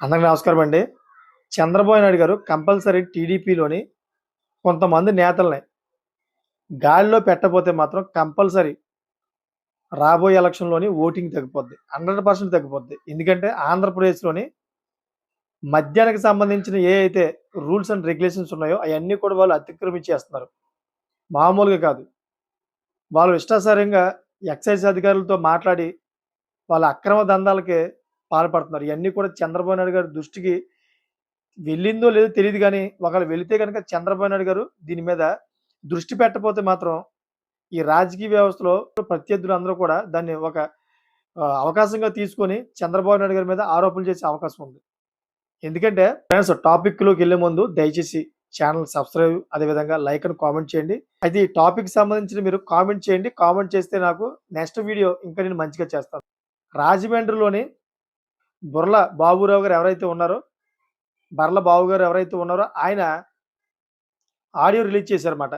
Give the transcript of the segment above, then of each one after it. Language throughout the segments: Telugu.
అందరికి నమస్కారం అండి. చంద్రబాబు నాయుడు గారు కంపల్సరీ టీడీపీలోని కొంతమంది నేతల్ని గాలిలో పెట్టకపోతే మాత్రం కంపల్సరీ రాబోయే ఎలక్షన్లోని ఓటింగ్ తగ్గిపోద్ది. హండ్రెడ్ పర్సెంట్ తగ్గిపోద్ది. ఎందుకంటే ఆంధ్రప్రదేశ్లోని మద్యానికి సంబంధించిన ఏ అయితే రూల్స్ అండ్ రెగ్యులేషన్స్ ఉన్నాయో అవన్నీ కూడా వాళ్ళు అతిక్రమించేస్తున్నారు. మామూలుగా కాదు. వాళ్ళు ఇష్టాసారంగా ఎక్సైజ్ అధికారులతో మాట్లాడి వాళ్ళ అక్రమ దందాలకే పాల్పడుతున్నారు. ఇవన్నీ కూడా చంద్రబాబు నాయుడు గారి దృష్టికి వెళ్ళిందో లేదో తెలియదు కానీ ఒకవేళ వెళితే కనుక చంద్రబాబు నాయుడు గారు దీని మీద దృష్టి పెట్టకపోతే మాత్రం ఈ రాజకీయ వ్యవస్థలో ప్రత్యర్థులు అందరూ కూడా దాన్ని ఒక అవకాశంగా తీసుకొని చంద్రబాబు నాయుడు గారి మీద ఆరోపణలు చేసే అవకాశం ఉంది. ఎందుకంటే ఫ్రెండ్స్ టాపిక్లోకి వెళ్ళే ముందు దయచేసి ఛానల్ సబ్స్క్రైబ్ అదేవిధంగా లైక్ అని కామెంట్ చేయండి. అయితే ఈ టాపిక్ సంబంధించిన మీరు కామెంట్ చేయండి. కామెంట్ చేస్తే నాకు నెక్స్ట్ వీడియో ఇంకా నేను మంచిగా చేస్తాను. రాజమండ్రిలోని బుర్ల బాబురావు గారు ఎవరైతే ఉన్నారో బర్ల బాబు గారు ఎవరైతే ఉన్నారో ఆయన ఆడియో రిలీజ్ చేశారన్నమాట.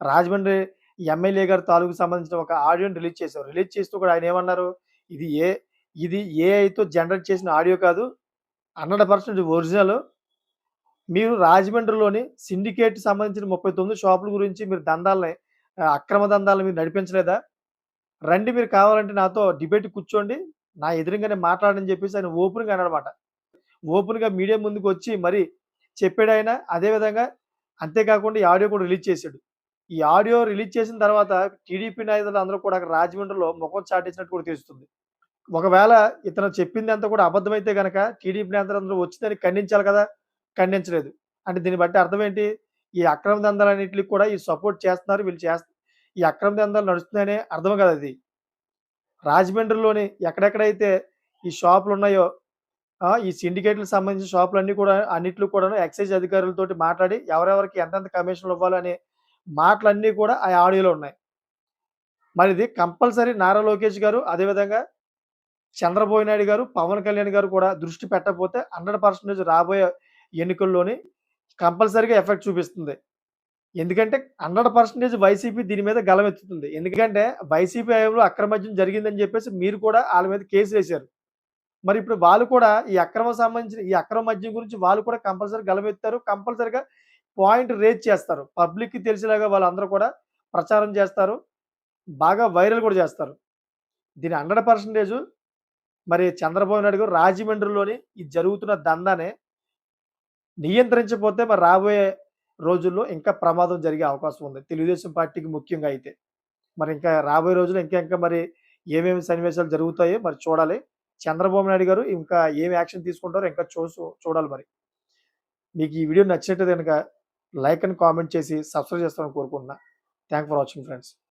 రాజమండ్రి ఎమ్మెల్యే గారి తాలూకు సంబంధించిన ఒక ఆడియోని రిలీజ్ చేశారు. రిలీజ్ చేస్తూ కూడా ఆయన ఏమన్నారు? ఇది ఏ ఇది ఏఐతో జనరేట్ చేసిన ఆడియో కాదు. Hundred percent original. మీరు రాజమండ్రిలోని సిండికేట్ సంబంధించిన ముప్పై తొమ్మిది షాపుల గురించి మీరు దందాలని అక్రమ దందాలను మీరు నడిపించలేదా? రండి మీరు కావాలంటే నాతో డిబేట్ కూర్చోండి. నా ఎదురుగానే మాట్లాడని చెప్పేసి ఆయన ఓపెన్గా అన్నమాట ఓపెన్గా మీడియా ముందుకు వచ్చి మరి చెప్పాడు ఆయన అదేవిధంగా అంతేకాకుండా ఈ ఆడియో కూడా రిలీజ్ చేశాడు. ఈ ఆడియో రిలీజ్ చేసిన తర్వాత టీడీపీ నాయకులు అందరూ కూడా అక్కడ రాజమండ్రిలో ముఖం చాటించినట్టు కూడా తెలుస్తుంది. ఒకవేళ ఇతను చెప్పింది అంతా కూడా అబద్ధమైతే కనుక టీడీపీ నేతలు అందరూ ఖండించాలి కదా? ఖండించలేదు. అంటే దీన్ని బట్టి అర్థం ఏంటి? ఈ అక్రమ దందాలన్నింటికి కూడా ఈ సపోర్ట్ చేస్తున్నారు వీళ్ళు చేస్తారు ఈ అక్రమ దందాలు నడుస్తున్నాయనే అర్థం కదా అది. రాజమండ్రిలోని ఎక్కడెక్కడైతే ఈ షాపులు ఉన్నాయో ఈ సిండికేట్లకు సంబంధించిన షాపులు అన్నీ కూడా అన్నిట్లు కూడా ఎక్సైజ్ అధికారులతోటి మాట్లాడి ఎవరెవరికి ఎంతెంత కమిషన్లు ఇవ్వాలనే మాటలన్నీ కూడా ఆ ఆడియోలో ఉన్నాయి. మరి ఇది కంపల్సరీ నారా లోకేష్ గారు అదేవిధంగా చంద్రబాబు నాయుడు గారు పవన్ కళ్యాణ్ గారు కూడా దృష్టి పెట్టకపోతే హండ్రెడ్ పర్సెంటేజ్ రాబోయే ఎన్నికల్లోని కంపల్సరీగా ఎఫెక్ట్ చూపిస్తుంది. ఎందుకంటే హండ్రెడ్ పర్సెంటేజ్ వైసీపీ దీని మీద గలమెత్తుతుంది ఎందుకంటే వైసీపీ హయాంలో అక్రమద్యం జరిగిందని చెప్పేసి మీరు కూడా వాళ్ళ మీద కేసు వేశారు. మరి ఇప్పుడు వాళ్ళు కూడా ఈ అక్రమ సంబంధించిన ఈ అక్రమ మద్యం గురించి వాళ్ళు కూడా కంపల్సరీ గలమెత్తారు కంపల్సరీగా పాయింట్ రేజ్ చేస్తారు. పబ్లిక్కి తెలిసేలాగా వాళ్ళందరూ కూడా ప్రచారం చేస్తారు. బాగా వైరల్ కూడా చేస్తారు. దీని హండ్రెడ్ పర్సెంటేజ్ మరి చంద్రబాబు నాయుడు గారు రాజమండ్రిలోని ఈ జరుగుతున్న దందానే నియంత్రించకపోతే మరి రాబోయే రోజుల్లో ఇంకా ప్రమాదం జరిగే అవకాశం ఉంది. తెలుగుదేశం పార్టీకి ముఖ్యంగా అయితే. మరి ఇంకా రాబోయే రోజుల్లో ఇంకా ఇంకా మరి ఏమేమి సన్నివేశాలు జరుగుతాయో మరి చూడాలి. చంద్రబాబు నాయుడు గారు ఇంకా ఏం యాక్షన్ తీసుకుంటారో ఇంకా చూసు చూడాలి మరి. మీకు ఈ వీడియో నచ్చినట్టు కనుక లైక్ అండ్ కామెంట్ చేసి సబ్స్క్రైబ్ చేస్తామని కోరుకుంటున్నా. Thank for watching friends.